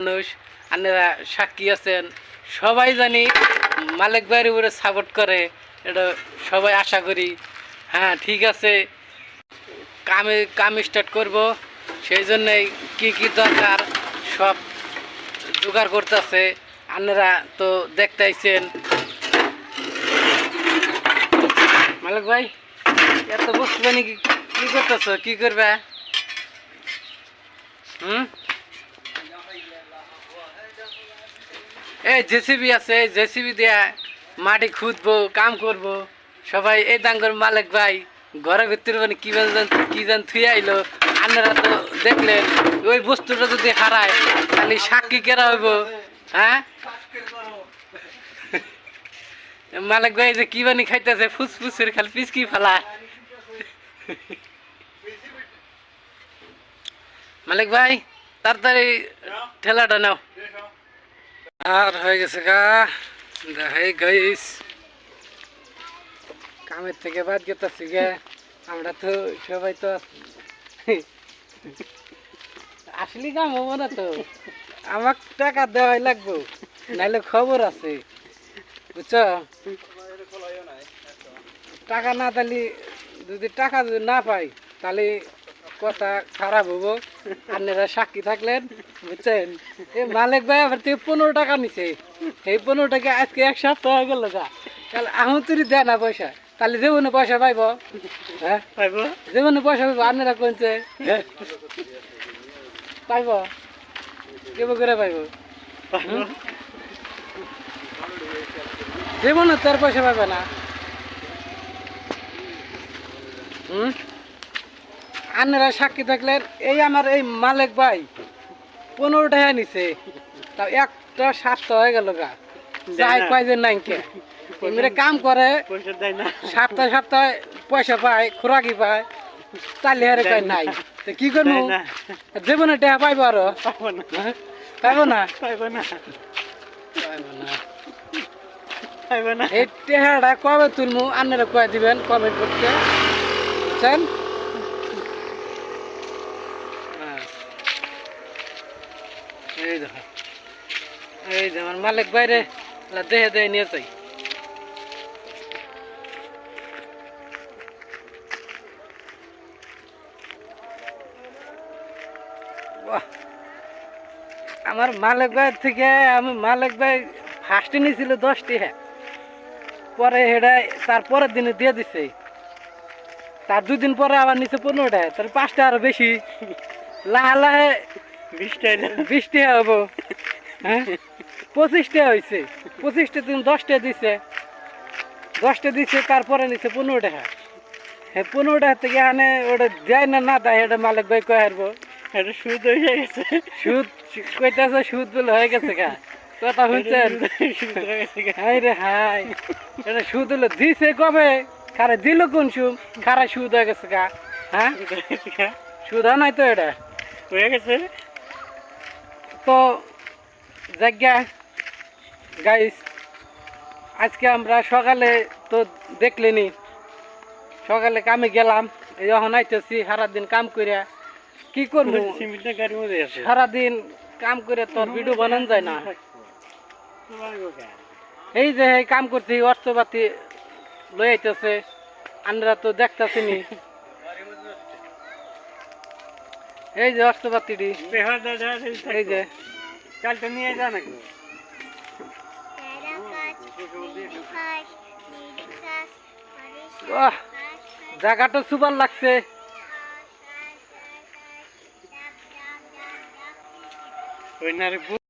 মানুষ আপনারা সাক্ষী আছেন। সবাই জানি মালিক ভাইয়ের উপরে সাপোর্ট করে, এটা সবাই আশা করি। হ্যাঁ ঠিক আছে। কামে, কাম স্টার্ট করব। সেই জন্যই কি কি দরকার সব জোগাড় করতেছে। আপনারা তো দেখতে আইছেন। মালিক ভাই, এত বস্তু বানি কি করতেছ? কি করবে? হুম? এই জেসিবি আছে, জেসিবি দিয়া মাটি খুঁদবো কাম করব। সবাই এই দাঙ্গর মালিক ভাই ঘরের ভিতরে মানে কি জান কি জান থুই আইলো। আপনারা তো দেখলেন, ওই বস্তুটা যদি হারায় খালি সাক্ষী কেরা হইব? হ্যাঁ? মালিক ভাই যে কি বানি খাইতেছে, ফুসফুসের খালি পিসকি ফেলা। মালিক ভাই, তাড়াতাড়ি ঠেলাটা নাও। আর হয়ে গেছে গা। দেখাই গাইস। কামের থেকে বাদ গেতেছি গে। আমরা তো সবাই তো আসলি কাম হব না তো। আমার টাকা দেওয়াই লাগবো, নাইলে খবর আছে। বুঝছ? টাকা না তাহলে যদি টাকা যদি না পাই, তাহলে কথা খারাপ হব। আপনারা সাক্ষী থাকলেন বুঝছেন? এই মালিক ভাই আবার থেকে পনেরো টাকা নিছে। এই পনেরো টাকা আজকে এক সপ্তাহ হয়ে গেল গা তাহলে আহ তুই দেয় না পয়সা। তাহলে জীবনে পয়সা পাইব হ্যাঁ? পাইব? জীবনে পয়সা পাইব আপনারা কোনছে পাইব? কেবো করে পাইব? জীবনে তোর পয়সা পাবে না। হুম? আপনারা সাক্ষী থাকলেন এই আমার এই মালিক ভাই পনেরো টাকা নিছে। তাও একটা সাতটা হয়ে গেল গা। যাই না। পাই যে নাই কে। এমনি কাম করে সপ্তাহে সপ্তাহে পয়সা পায় খোরাকি পায় তাহলে হারে কয় নাই। তো কি করব? জীবনে টাকা পাইবো আরও। পাইব না। হ্যাঁ? পাইবো না? পাইবো না। এই টেহাটা কবে তুলমু? আপনারা কয়ে দিবেন? কমেন্ট করতে। বুঝছেন এই যেমন মালিক বাইরে দেহে দেহে নিয়ে বাহ। আমার মালিক ভাইয়ের থেকে আমি মালিক ভাই ফার্স্টে নিয়েছিল দশটি হ্যাঁ। পরে হেডা তার পরের দিনে দিয়ে দিছে। তার দুদিন পরে আবার নিচে পনেরোটা তার পাঁচটা আরও বেশি। লাহে লাহে বিশটা এলো বিশটা হব। হ্যাঁ? পঁচিশটা হয়েছে পঁচিশটা দিন দশটা দিছে। দশটা দিছে তারপরে নিচে পনেরো টাকা হ্যাঁ পনেরো টাকা থেকে এখানে ওটা দেয় না না দেয় এটা মালিক ভাই কয়ে হারবো। এটা সুদ হয়ে গেছে। সুদ কইতাছে সুদ বলে হয়ে গেছে গা। কথা শুনছেন। হাই রে হাই এটা সুদ হলো দিছে কবে? খারে দিল কোন সুম খারা সুদ হয়ে গেছে গা। হ্যাঁ। সুদ হয় নাই তো এটা? হয়ে গেছে। তো জায়গা গাইস আজকে আমরা সকালে তো দেখলেনি। সকালে কামে গেলাম যখন আইতেছি সারাদিন কাম করিয়া কি করব? সারাদিন কাম করে তোর ভিডিও বানান যায় না। এই যে এই কাম করছি অর্থপাতি লই আইতেছে আমরা তো দেখতেছিনি। এই যে অর্থপাতিটি। এই যে চালটা নিয়ে যা নাকি। জায়গাটা সুপার লাগছে। ওই না